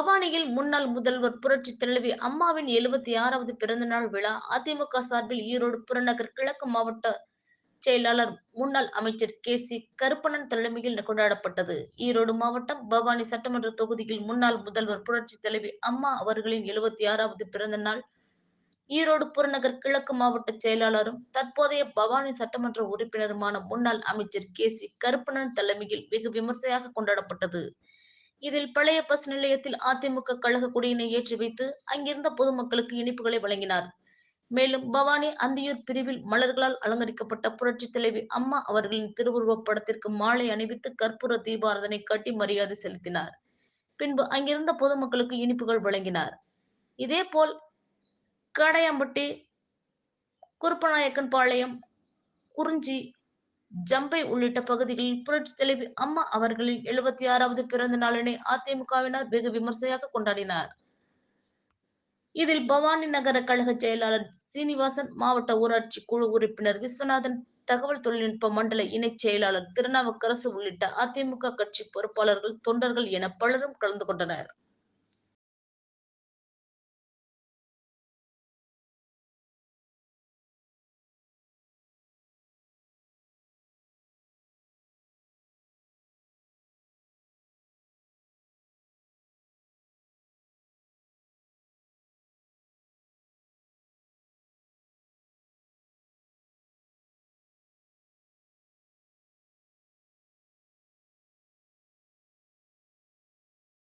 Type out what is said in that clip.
பவானியில் முன்னாள் முதல்வர் புரட்சி தலைவி அம்மாவின் எழுபத்தி ஆறாவது பிறந்தநாள் விழா அதிமுக சார்பில் ஈரோடு புறநகர் கிழக்கு மாவட்ட செயலாளர் முன்னாள் அமைச்சர் கே சி கருப்பணன் தலைமையில் கொண்டாடப்பட்டது. ஈரோடு மாவட்டம் பவானி சட்டமன்ற தொகுதியில் முன்னாள் முதல்வர் புரட்சி தலைவி அம்மா அவர்களின் எழுபத்தி ஆறாவது பிறந்த நாள் ஈரோடு புறநகர் கிழக்கு மாவட்ட செயலாளரும் தற்போதைய பவானி சட்டமன்ற உறுப்பினருமான முன்னாள் அமைச்சர் கே சி கருப்பணன் தலைமையில் வெகு விமர்சையாக கொண்டாடப்பட்டது. இதில் பழைய பஸ் நிலையத்தில் அதிமுக கழக கொடியினை ஏற்றி வைத்து அங்கிருந்த பொதுமக்களுக்கு இனிப்புகளை வழங்கினார். மேலும் பவானி அந்தியூர் பிரிவில் மலர்களால் அலங்கரிக்கப்பட்ட புரட்சி தலைவி அம்மா அவர்களின் திருவுருவப் படத்திற்கு மாலை அணிவித்து கற்பூர தீபாரதனை கட்டி மரியாதை செலுத்தினார். பின்பு அங்கிருந்த பொதுமக்களுக்கு இனிப்புகள் வழங்கினார். இதேபோல் காடையாம்பட்டி குருப்பநாயக்கன் பாளையம் குறிஞ்சி ஜம்பை உள்ளிட்ட பகுதிகளில் புரட்சி தலைவி அம்மா அவர்களின் எழுபத்தி ஆறாவது பிறந்த நாளினை அதிமுகவினர் வெகு விமர்சையாக கொண்டாடினார். இதில் பவானி நகர கழக செயலாளர் சீனிவாசன் மாவட்ட ஊராட்சி குழு உறுப்பினர் விஸ்வநாதன் தகவல் தொழில்நுட்ப மண்டல இணைச் செயலாளர் திருநாவுக்கரசு உள்ளிட்ட அதிமுக கட்சி பொறுப்பாளர்கள் தொண்டர்கள் என பலரும் கலந்து கொண்டனர்.